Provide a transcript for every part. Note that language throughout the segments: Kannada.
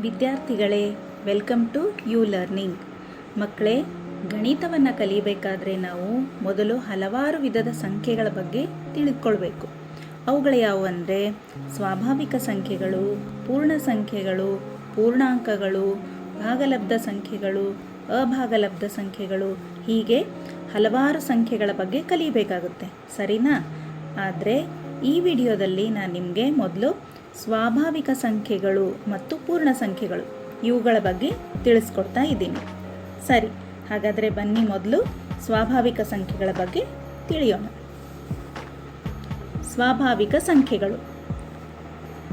ವಿದ್ಯಾರ್ಥಿಗಳೇ ವೆಲ್ಕಮ್ ಟು ಯು ಲರ್ನಿಂಗ್ ಮಕ್ಕಳೇ, ಗಣಿತವನ್ನು ಕಲಿಬೇಕಾದ್ರೆ ನಾವು ಮೊದಲು ಹಲವಾರು ವಿಧದ ಸಂಖ್ಯೆಗಳ ಬಗ್ಗೆ ತಿಳಿದುಕೊಳ್ಬೇಕು. ಅವುಗಳು ಯಾವುವು ಅಂದರೆ, ಸ್ವಾಭಾವಿಕ ಸಂಖ್ಯೆಗಳು, ಪೂರ್ಣ ಸಂಖ್ಯೆಗಳು, ಪೂರ್ಣಾಂಕಗಳು, ಭಾಗಲಬ್ಧ ಸಂಖ್ಯೆಗಳು, ಅಭಾಗಲಬ್ಧ ಸಂಖ್ಯೆಗಳು, ಹೀಗೆ ಹಲವಾರು ಸಂಖ್ಯೆಗಳ ಬಗ್ಗೆ ಕಲಿಬೇಕಾಗುತ್ತೆ. ಸರಿನಾ? ಆದರೆ, ಈ ವಿಡಿಯೋದಲ್ಲಿ ನಾನು ನಿಮಗೆ ಮೊದಲು ಸ್ವಾಭಾವಿಕ ಸಂಖ್ಯೆಗಳು ಮತ್ತು ಪೂರ್ಣ ಸಂಖ್ಯೆಗಳು. ಇವುಗಳ ಬಗ್ಗೆ ತಿಳಿಸ್ಕೊಡ್ತಾ ಇದ್ದೀನಿ. ಸರಿ, ಹಾಗಾದರೆ ಬನ್ನಿ ಮೊದಲು ಸ್ವಾಭಾವಿಕ ಸಂಖ್ಯೆಗಳ ಬಗ್ಗೆ ತಿಳಿಯೋಣ. ಸ್ವಾಭಾವಿಕ ಸಂಖ್ಯೆಗಳು.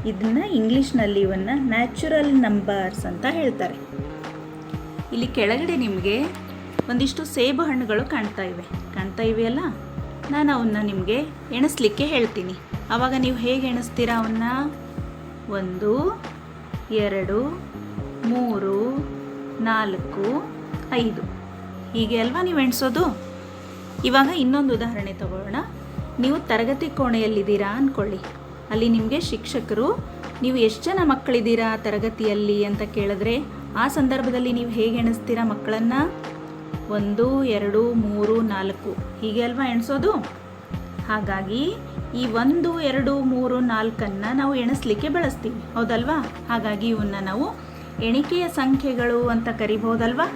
ಇದನ್ನು ಇಂಗ್ಲೀಷ್ನಲ್ಲಿ ಇವನ್ನ ನ್ಯಾಚುರಲ್ ನಂಬರ್ಸ್ ಅಂತ ಹೇಳ್ತಾರೆ. ಇಲ್ಲಿ ಕೆಳಗಡೆ ನಿಮಗೆ ಒಂದಿಷ್ಟು ಸೇಬು ಹಣ್ಣುಗಳು ಕಾಣ್ತಾ ಇವೆ. ಕಾಣ್ತಾ ಇವೆಯಲ್ಲ? ನಾನು ಅವನ್ನ ನಿಮಗೆ ಎಣಿಸ್ಲಿಕ್ಕೆ ಹೇಳ್ತೀನಿ. ಆವಾಗ ನೀವು ಹೇಗೆ ಎಣಿಸ್ತೀರಾ ಅವನ್ನ? ಒಂದು, ಎರಡು, ಮೂರು, ನಾಲ್ಕು, ಐದು. ಹೀಗೆ ಅಲ್ವಾ ನೀವು ಎಣಿಸೋದು? ಇವಾಗ ಇನ್ನೊಂದು ಉದಾಹರಣೆ ತಗೊಳ್ಳೋಣ. ನೀವು ತರಗತಿ ಕೋಣೆಯಲ್ಲಿದ್ದೀರಾ ಅಂದ್ಕೊಳ್ಳಿ ಅಲ್ಲಿ ನಿಮಗೆ ಶಿಕ್ಷಕರು, ನೀವು ಎಷ್ಟು ಜನ ಮಕ್ಕಳಿದ್ದೀರಾ ತರಗತಿಯಲ್ಲಿ? ಅಂತ ಕೇಳಿದ್ರೆ, ಆ ಸಂದರ್ಭದಲ್ಲಿ ನೀವು ಹೇಗೆ ಎಣಿಸ್ತೀರಾ ಮಕ್ಕಳನ್ನು? ಒಂದು, ಎರಡು, ಮೂರು, ನಾಲ್ಕು. ಹೀಗೆ ಅಲ್ವಾ ಎಣಿಸೋದು? ಹಾಗಾಗಿ ಈ ಒಂದು, ಎರಡು, ಮೂರು, ನಾಲ್ಕನ್ನು ನಾವು ಎಣಿಸ್ಲಿಕ್ಕೆ ಬಳಸ್ತೀವಿ. ಹೌದಲ್ವಾ? ಹಾಗಾಗಿ ಇವನ್ನ ನಾವು ಎಣಿಕೆಯ ಸಂಖ್ಯೆಗಳು ಅಂತ ಕರಿಬೋದಲ್ವಾ?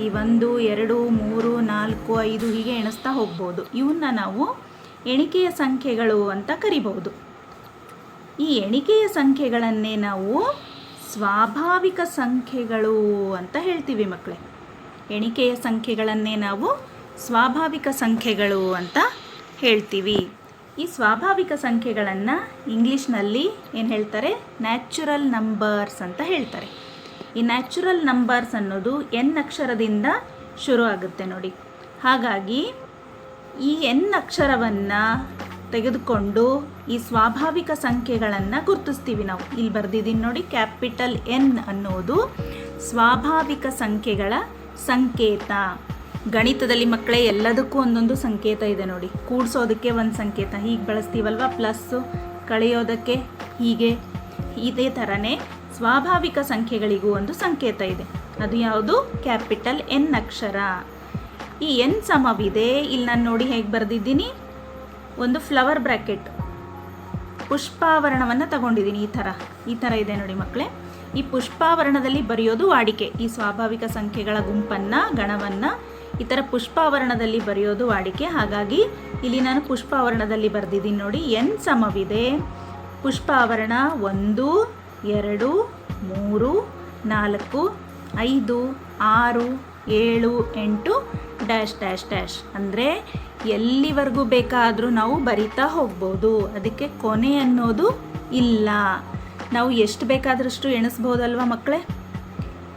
ಈ ಒಂದು, ಎರಡು, ಮೂರು, ನಾಲ್ಕು, ಐದು ಹೀಗೆ ಎಣಿಸ್ತಾ ಹೋಗ್ಬೋದು. ಇವನ್ನ ನಾವು ಎಣಿಕೆಯ ಸಂಖ್ಯೆಗಳು ಅಂತ ಕರಿಬಹುದು ಈ ಎಣಿಕೆಯ ಸಂಖ್ಯೆಗಳನ್ನೇ ನಾವು ಸ್ವಾಭಾವಿಕ ಸಂಖ್ಯೆಗಳು ಅಂತ ಹೇಳ್ತೀವಿ ಮಕ್ಕಳೇ ಎಣಿಕೆಯ ಸಂಖ್ಯೆಗಳನ್ನೇ ನಾವು ಸ್ವಾಭಾವಿಕ ಸಂಖ್ಯೆಗಳು ಅಂತ ಹೇಳ್ತೀವಿ. ಈ ಸ್ವಾಭಾವಿಕ ಸಂಖ್ಯೆಗಳನ್ನು ಇಂಗ್ಲೀಷ್ನಲ್ಲಿ ಏನು ಹೇಳ್ತಾರೆ? ನ್ಯಾಚುರಲ್ ನಂಬರ್ಸ್ ಅಂತ ಹೇಳ್ತಾರೆ. ಈ ನ್ಯಾಚುರಲ್ ನಂಬರ್ಸ್ ಅನ್ನೋದು ಎನ್ ಅಕ್ಷರದಿಂದ ಶುರು ಆಗುತ್ತೆ ನೋಡಿ. ಹಾಗಾಗಿ ಈ ಎನ್ ಅಕ್ಷರವನ್ನು ತೆಗೆದುಕೊಂಡು ಈ ಸ್ವಾಭಾವಿಕ ಸಂಖ್ಯೆಗಳನ್ನು ಗುರುತಿಸ್ತೀವಿ ನಾವು. ಇಲ್ಲಿ ಬರೆದಿದ್ದೀನಿ ನೋಡಿ, ಕ್ಯಾಪಿಟಲ್ ಎನ್ ಅನ್ನೋದು ಸ್ವಾಭಾವಿಕ ಸಂಖ್ಯೆಗಳ ಸಂಕೇತ. ಗಣಿತದಲ್ಲಿ ಮಕ್ಕಳೇ, ಎಲ್ಲದಕ್ಕೂ ಒಂದೊಂದು ಸಂಕೇತ ಇದೆ ನೋಡಿ. ಕೂಡಿಸೋದಕ್ಕೆ ಒಂದು ಸಂಕೇತ. ಹೀಗೆ ಬಳಸ್ತೀವಲ್ವ? ಪ್ಲಸ್ಸು, ಕಳೆಯೋದಕ್ಕೆ ಹೀಗೆ. ಇದೇ ಥರನೇ ಸ್ವಾಭಾವಿಕ ಸಂಖ್ಯೆಗಳಿಗೂ ಒಂದು ಸಂಕೇತ ಇದೆ. ಅದು ಯಾವುದು? ಕ್ಯಾಪಿಟಲ್ ಎನ್ ಅಕ್ಷರ. ಈ ಎನ್ ಸಮವಿದೆ. ಇಲ್ಲಿ ನಾನು ನೋಡಿ ಹೇಗೆ ಬರೆದಿದ್ದೀನಿ. ಒಂದು ಫ್ಲವರ್ ಬ್ರ್ಯಾಕೆಟ್ ಪುಷ್ಪಾವರಣವನ್ನು ತಗೊಂಡಿದ್ದೀನಿ ಈ ಥರ. ಈ ಥರ ಇದೆ ನೋಡಿ ಮಕ್ಕಳೇ. ಈ ಪುಷ್ಪಾವರಣದಲ್ಲಿ ಬರೆಯೋದು ವಾಡಿಕೆ. ಈ ಸ್ವಾಭಾವಿಕ ಸಂಖ್ಯೆಗಳ ಗುಂಪನ್ನು, ಗಣವನ್ನು ಈ ಥರ ಪುಷ್ಪಾವರಣದಲ್ಲಿ ಬರೆಯೋದು ವಾಡಿಕೆ. ಹಾಗಾಗಿ ಇಲ್ಲಿ ನಾನು ಪುಷ್ಪಾವರಣದಲ್ಲಿ ಬರೆದಿದ್ದೀನಿ ನೋಡಿ. ಎನ್ ಸಮವಿದೆ. ಪುಷ್ಪಾವರಣ ಒಂದು, ಎರಡು, ಮೂರು, ನಾಲ್ಕು, ಐದು, ಆರು, ಏಳು, ಎಂಟು, ಡ್ಯಾಶ್ ಡ್ಯಾಶ್ ಡ್ಯಾಶ್. ಅಂದರೆ ಎಲ್ಲಿವರೆಗೂ ಬೇಕಾದರೂ ನಾವು ಬರಿತಾ ಹೋಗ್ಬೋದು. ಅದಕ್ಕೆ ಕೊನೆ ಅನ್ನೋದು ಇಲ್ಲ. ನಾವು ಎಷ್ಟು ಬೇಕಾದರಷ್ಟು ಎಣಿಸ್ಬೋದಲ್ವ ಮಕ್ಕಳೇ?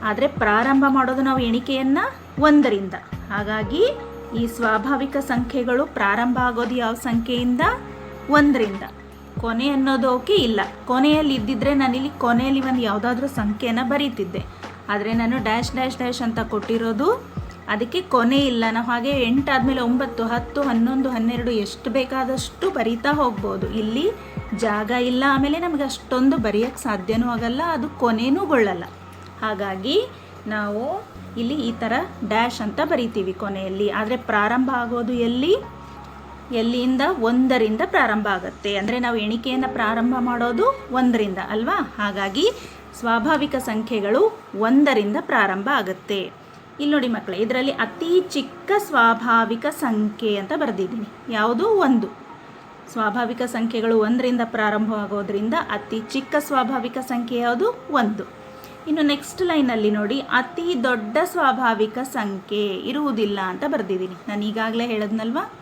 ಆದರೆ ಪ್ರಾರಂಭ ಮಾಡೋದು ನಾವು ಎಣಿಕೆಯನ್ನು ಒಂದರಿಂದ. ಹಾಗಾಗಿ ಈ ಸ್ವಾಭಾವಿಕ ಸಂಖ್ಯೆಗಳು ಪ್ರಾರಂಭ ಆಗೋದು ಯಾವ ಸಂಖ್ಯೆಯಿಂದ? ಒಂದರಿಂದ. ಕೊನೆ ಅನ್ನೋದೋಕೆ ಇಲ್ಲ. ಕೊನೆಯಲ್ಲಿ ಇದ್ದಿದ್ರೆ ನಾನಿಲ್ಲಿ ಕೊನೆಯಲ್ಲಿ ಒಂದು ಯಾವುದಾದ್ರೂ ಸಂಖ್ಯೆನ ಬರೀತಿದ್ದೆ. ಆದರೆ ನಾನು ಡ್ಯಾಶ್ ಡ್ಯಾಶ್ ಡ್ಯಾಶ್ ಅಂತ ಕೊಟ್ಟಿರೋದು ಅದಕ್ಕೆ ಕೊನೆ ಇಲ್ಲ. ನಾವು ಹಾಗೆ ಎಂಟಾದಮೇಲೆ ಒಂಬತ್ತು, ಹತ್ತು, ಹನ್ನೊಂದು, ಹನ್ನೆರಡು ಎಷ್ಟು ಬೇಕಾದಷ್ಟು ಬರಿತಾ ಹೋಗ್ಬೋದು. ಇಲ್ಲಿ ಜಾಗ ಇಲ್ಲ. ಆಮೇಲೆ ನಮಗೆ ಅಷ್ಟೊಂದು ಬರೆಯೋಕ್ಕೆ ಸಾಧ್ಯನೂ ಆಗಲ್ಲ. ಅದು ಕೊನೆಯೂ ಗೊಳ್ಳಲ್ಲ. ಹಾಗಾಗಿ ನಾವು ಇಲ್ಲಿ ಈ ಥರ ಡ್ಯಾಶ್ ಅಂತ ಬರಿತೀವಿ ಕೊನೆಯಲ್ಲಿ. ಆದರೆ ಪ್ರಾರಂಭ ಆಗೋದು ಎಲ್ಲಿ? ಎಲ್ಲಿಂದ ಒಂದರಿಂದ ಪ್ರಾರಂಭ ಆಗುತ್ತೆ. ಅಂದರೆ ನಾವು ಎಣಿಕೆಯನ್ನು ಪ್ರಾರಂಭ ಮಾಡೋದು ಒಂದರಿಂದ, ಅಲ್ವಾ? ಹಾಗಾಗಿ ಸ್ವಾಭಾವಿಕ ಸಂಖ್ಯೆಗಳು ಒಂದರಿಂದ ಪ್ರಾರಂಭ ಆಗುತ್ತೆ. ಇಲ್ಲಿ ನೋಡಿ ಮಕ್ಕಳೇ, ಇದರಲ್ಲಿ ಅತಿ ಚಿಕ್ಕ ಸ್ವಾಭಾವಿಕ ಸಂಖ್ಯೆ ಅಂತ ಬರೆದಿದ್ದೀನಿ. ಯಾವುದು? ಒಂದು. ಸ್ವಾಭಾವಿಕ ಸಂಖ್ಯೆಗಳು ಒಂದರಿಂದ ಪ್ರಾರಂಭವಾಗೋದ್ರಿಂದ ಅತಿ ಚಿಕ್ಕ ಸ್ವಾಭಾವಿಕ ಸಂಖ್ಯೆ ಯಾವುದು? ಒಂದು. ಇನ್ನು ನೆಕ್ಸ್ಟ್ ಲೈನಲ್ಲಿ ನೋಡಿ, ಅತಿ ದೊಡ್ಡ ಸ್ವಾಭಾವಿಕ ಸಂಖ್ಯೆ ಇರುವುದಿಲ್ಲ ಅಂತ ಬರೆದಿದ್ದೀನಿ. ನಾನು ಈಗಾಗಲೇ ಹೇಳದ್ನಲ್ವಾ?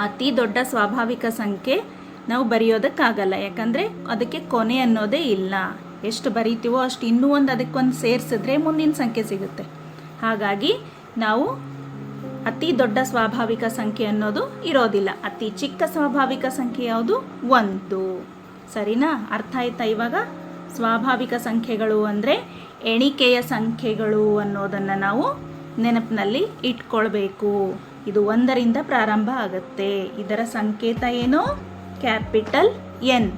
ಅತಿ ದೊಡ್ಡ ಸ್ವಾಭಾವಿಕ ಸಂಖ್ಯೆ ನಾವು ಬರೆಯೋದಕ್ಕಾಗಲ್ಲ. ಯಾಕಂದರೆ ಅದಕ್ಕೆ ಕೊನೆ ಅನ್ನೋದೇ ಇಲ್ಲ. ಎಷ್ಟು ಬರೀತೀವೋ ಅಷ್ಟು ಇನ್ನೂ ಒಂದು ಅದಕ್ಕೊಂದು ಸೇರಿಸಿದ್ರೆ ಮುಂದಿನ ಸಂಖ್ಯೆ ಸಿಗುತ್ತೆ. ಹಾಗಾಗಿ ನಾವು ಅತಿ ದೊಡ್ಡ ಸ್ವಾಭಾವಿಕ ಸಂಖ್ಯೆ ಅನ್ನೋದು ಇರೋದಿಲ್ಲ. ಅತಿ ಚಿಕ್ಕ ಸ್ವಾಭಾವಿಕ ಸಂಖ್ಯೆ ಯಾವುದು? ಒಂದು. ಸರಿನಾ? ಅರ್ಥ ಆಯ್ತಾ ಇವಾಗ? ಸ್ವಾಭಾವಿಕ ಸಂಖ್ಯೆಗಳು ಅಂದರೆ ಎಣಿಕೆಯ ಸಂಖ್ಯೆಗಳು ಅನ್ನೋದನ್ನು ನಾವು ನೆನಪಿನಲ್ಲಿ ಇಟ್ಕೊಳ್ಬೇಕು. ಇದು ಒಂದರಿಂದ ಪ್ರಾರಂಭ ಆಗುತ್ತೆ. ಇದರ ಸಂಕೇತ ಏನು? Capital N.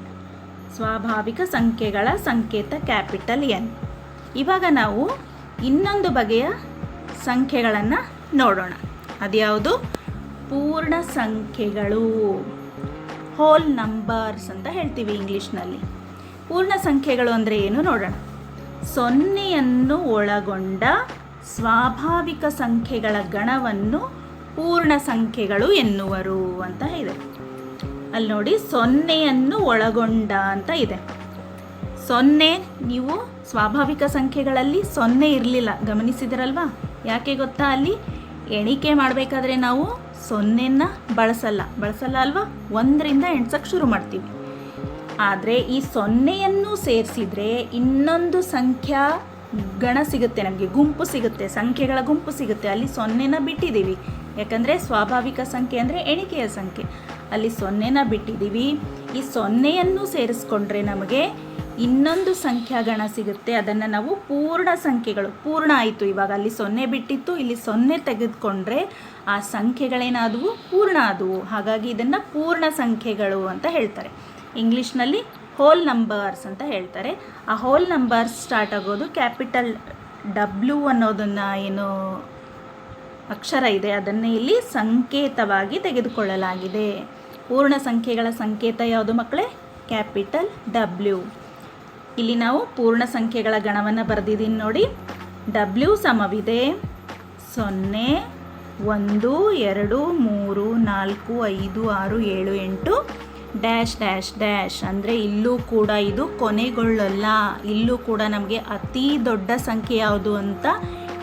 ಸ್ವಾಭಾವಿಕ ಸಂಖ್ಯೆಗಳ ಸಂಕೇತ ಕ್ಯಾಪಿಟಲ್ ಎನ್. ಇವಾಗ ನಾವು ಇನ್ನೊಂದು ಬಗೆಯ ಸಂಖ್ಯೆಗಳನ್ನು ನೋಡೋಣ. ಅದ್ಯಾವುದು? ಪೂರ್ಣ ಸಂಖ್ಯೆಗಳು. ಹೋಲ್ ನಂಬರ್ಸ್ ಅಂತ ಹೇಳ್ತೀವಿ ಇಂಗ್ಲೀಷ್ನಲ್ಲಿ ಪೂರ್ಣ ಸಂಖ್ಯೆಗಳು ಅಂದರೆ ಏನು ನೋಡೋಣ. ಸೊನ್ನೆಯನ್ನು ಒಳಗೊಂಡ ಸ್ವಾಭಾವಿಕ ಸಂಖ್ಯೆಗಳ ಗಣವನ್ನು ಪೂರ್ಣ ಸಂಖ್ಯೆಗಳು ಎನ್ನುವರು ಅಂತ ಇದೆ. ಅಲ್ಲಿ ನೋಡಿ ಸೊನ್ನೆಯನ್ನು ಒಳಗೊಂಡ ಅಂತ ಇದೆ. ಸೊನ್ನೆ ನೀವು ಸ್ವಾಭಾವಿಕ ಸಂಖ್ಯೆಗಳಲ್ಲಿ ಸೊನ್ನೆ ಇರಲಿಲ್ಲ. ಗಮನಿಸಿದಿರಲ್ವಾ? ಯಾಕೆ ಗೊತ್ತಾ ಅಲ್ಲಿ? ಎಣಿಕೆ ಮಾಡಬೇಕಾದ್ರೆ ನಾವು ಸೊನ್ನೆನ ಬಳಸಲ್ಲ. ಬಳಸಲ್ಲ ಅಲ್ವಾ? ಒಂದರಿಂದ ಎಣ್ಸಕ್ಕೆ ಶುರು ಮಾಡ್ತೀವಿ. ಆದರೆ ಈ ಸೊನ್ನೆಯನ್ನು ಸೇರಿಸಿದ್ರೆ ಇನ್ನೊಂದು ಸಂಖ್ಯಾ ಗಣ ಸಿಗುತ್ತೆ ನಮಗೆ, ಗುಂಪು ಸಿಗುತ್ತೆ, ಸಂಖ್ಯೆಗಳ ಗುಂಪು ಸಿಗುತ್ತೆ. ಅಲ್ಲಿ ಸೊನ್ನೆನ ಬಿಟ್ಟಿದ್ದೀವಿ. ಯಾಕಂದರೆ ಸ್ವಾಭಾವಿಕ ಸಂಖ್ಯೆ ಅಂದರೆ ಎಣಿಕೆಯ ಸಂಖ್ಯೆ. ಅಲ್ಲಿ ಸೊನ್ನೆನ ಬಿಟ್ಟಿದ್ದೀವಿ. ಈ ಸೊನ್ನೆಯನ್ನು ಸೇರಿಸ್ಕೊಂಡ್ರೆ ನಮಗೆ ಇನ್ನೊಂದು ಸಂಖ್ಯಾಗಣ ಸಿಗುತ್ತೆ. ಅದನ್ನು ನಾವು ಪೂರ್ಣ ಸಂಖ್ಯೆಗಳು, ಪೂರ್ಣ ಆಯಿತು. ಇವಾಗ ಅಲ್ಲಿ ಸೊನ್ನೆ ಬಿಟ್ಟಿತ್ತು. ಇಲ್ಲಿ ಸೊನ್ನೆ ತೆಗೆದುಕೊಂಡ್ರೆ ಆ ಸಂಖ್ಯೆಗಳೇನಾದವು? ಪೂರ್ಣ ಆದವು. ಹಾಗಾಗಿ ಇದನ್ನು ಪೂರ್ಣ ಸಂಖ್ಯೆಗಳು ಅಂತ ಹೇಳ್ತಾರೆ. ಇಂಗ್ಲೀಷ್ನಲ್ಲಿ ಹೋಲ್ ನಂಬರ್ಸ್ ಅಂತ ಹೇಳ್ತಾರೆ. ಆ ಹೋಲ್ ನಂಬರ್ಸ್ ಸ್ಟಾರ್ಟ್ ಆಗೋದು ಕ್ಯಾಪಿಟಲ್ ಡಬ್ಲ್ಯೂ ಅನ್ನೋದನ್ನು ಏನು ಅಕ್ಷರ ಇದೆ, ಅದನ್ನೇ ಇಲ್ಲಿ ಸಂಕೇತವಾಗಿ ತೆಗೆದುಕೊಳ್ಳಲಾಗಿದೆ. ಪೂರ್ಣ ಸಂಖ್ಯೆಗಳ ಸಂಕೇತ ಯಾವುದು ಮಕ್ಕಳೇ? ಕ್ಯಾಪಿಟಲ್ ಡಬ್ಲ್ಯೂ ಇಲ್ಲಿ ನಾವು ಪೂರ್ಣ ಸಂಖ್ಯೆಗಳ ಗಣವನ್ನು ಬರೆದಿದ್ದೀನಿ ನೋಡಿ. ಡಬ್ಲ್ಯೂ ಸಮವಿದೆ. ಸೊನ್ನೆ, ಒಂದು, ಎರಡು, ಮೂರು, ನಾಲ್ಕು, ಐದು, ಆರು, ಏಳು, ಎಂಟು ಡ್ಯಾಶ್ ಡ್ಯಾಶ್ ಡ್ಯಾಶ್ ಅಂದರೆ ಇಲ್ಲೂ ಕೂಡ ಇದು ಕೊನೆಗೊಳ್ಳಲ್ಲ. ಇಲ್ಲೂ ಕೂಡ ನಮಗೆ ಅತಿ ದೊಡ್ಡ ಸಂಖ್ಯೆ ಯಾವುದು ಅಂತ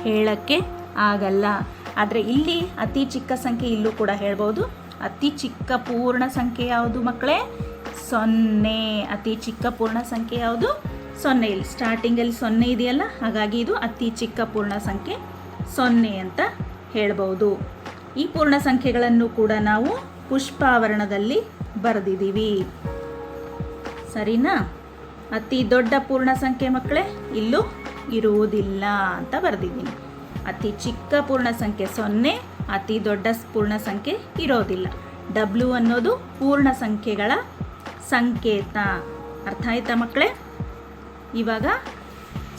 ಹೇಳೋಕ್ಕೆ ಆಗಲ್ಲ. ಆದರೆ ಇಲ್ಲಿ ಅತಿ ಚಿಕ್ಕ ಸಂಖ್ಯೆ ಇಲ್ಲೂ ಕೂಡ ಹೇಳ್ಬೋದು. ಅತಿ ಚಿಕ್ಕ ಪೂರ್ಣ ಸಂಖ್ಯೆ ಯಾವುದು ಮಕ್ಕಳೇ? ಸೊನ್ನೆ. ಅತಿ ಚಿಕ್ಕ ಪೂರ್ಣ ಸಂಖ್ಯೆ ಯಾವುದು? ಸೊನ್ನೆ. ಇಲ್ಲಿ ಸ್ಟಾರ್ಟಿಂಗಲ್ಲಿ ಸೊನ್ನೆ ಇದೆಯಲ್ಲ, ಹಾಗಾಗಿ ಇದು ಅತಿ ಚಿಕ್ಕ ಪೂರ್ಣ ಸಂಖ್ಯೆ ಸೊನ್ನೆ ಅಂತ ಹೇಳ್ಬೋದು. ಈ ಪೂರ್ಣ ಸಂಖ್ಯೆಗಳನ್ನು ಕೂಡ ನಾವು ಪುಷ್ಪಾವರಣದಲ್ಲಿ ಬರೆದಿದ್ದೀವಿ. ಸರಿನಾ? ಅತಿ ದೊಡ್ಡ ಪೂರ್ಣ ಸಂಖ್ಯೆ ಮಕ್ಕಳೇ, ಇಲ್ಲೂ ಇರುವುದಿಲ್ಲ ಅಂತ ಬರೆದಿದ್ದೀನಿ. ಅತಿ ಚಿಕ್ಕ ಪೂರ್ಣ ಸಂಖ್ಯೆ ಸೊನ್ನೆ, ಅತಿ ದೊಡ್ಡ ಪೂರ್ಣ ಸಂಖ್ಯೆ ಇರೋದಿಲ್ಲ. ಡಬ್ಲ್ಯೂ ಅನ್ನೋದು ಪೂರ್ಣ ಸಂಖ್ಯೆಗಳ ಸಂಕೇತ. ಅರ್ಥ ಆಯ್ತಾ ಮಕ್ಕಳೇ? ಇವಾಗ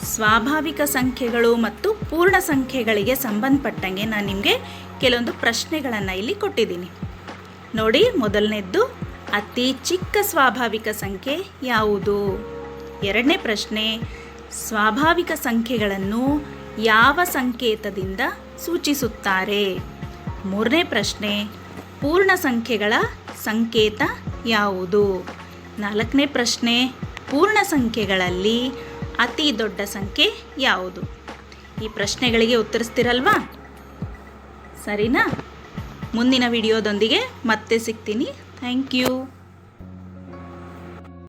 ಸ್ವಾಭಾವಿಕ ಸಂಖ್ಯೆಗಳು ಮತ್ತು ಪೂರ್ಣ ಸಂಖ್ಯೆಗಳಿಗೆ ಸಂಬಂಧಪಟ್ಟಂಗೆ ನಾನು ನಿಮಗೆ ಕೆಲವೊಂದು ಪ್ರಶ್ನೆಗಳನ್ನು ಇಲ್ಲಿ ಕೊಟ್ಟಿದ್ದೀನಿ. ನೋಡಿ, ಮೊದಲನೇದ್ದು ಅತಿ ಚಿಕ್ಕ ಸ್ವಾಭಾವಿಕ ಸಂಖ್ಯೆ ಯಾವುದು? ಎರಡನೇ ಪ್ರಶ್ನೆ, ಸ್ವಾಭಾವಿಕ ಸಂಖ್ಯೆಗಳನ್ನು ಯಾವ ಸಂಕೇತದಿಂದ ಸೂಚಿಸುತ್ತಾರೆ? ಮೂರನೇ ಪ್ರಶ್ನೆ, ಪೂರ್ಣ ಸಂಖ್ಯೆಗಳ ಸಂಕೇತ ಯಾವುದು? ನಾಲ್ಕನೇ ಪ್ರಶ್ನೆ, ಪೂರ್ಣ ಸಂಖ್ಯೆಗಳಲ್ಲಿ ಅತಿ ದೊಡ್ಡ ಸಂಖ್ಯೆ ಯಾವುದು? ಈ ಪ್ರಶ್ನೆಗಳಿಗೆ ಉತ್ತರಿಸ್ತಿರಲ್ವಾ? ಸರಿನಾ? ಮುಂದಿನ ವಿಡಿಯೋದೊಂದಿಗೆ ಮತ್ತೆ ಸಿಗ್ತೀನಿ. Thank you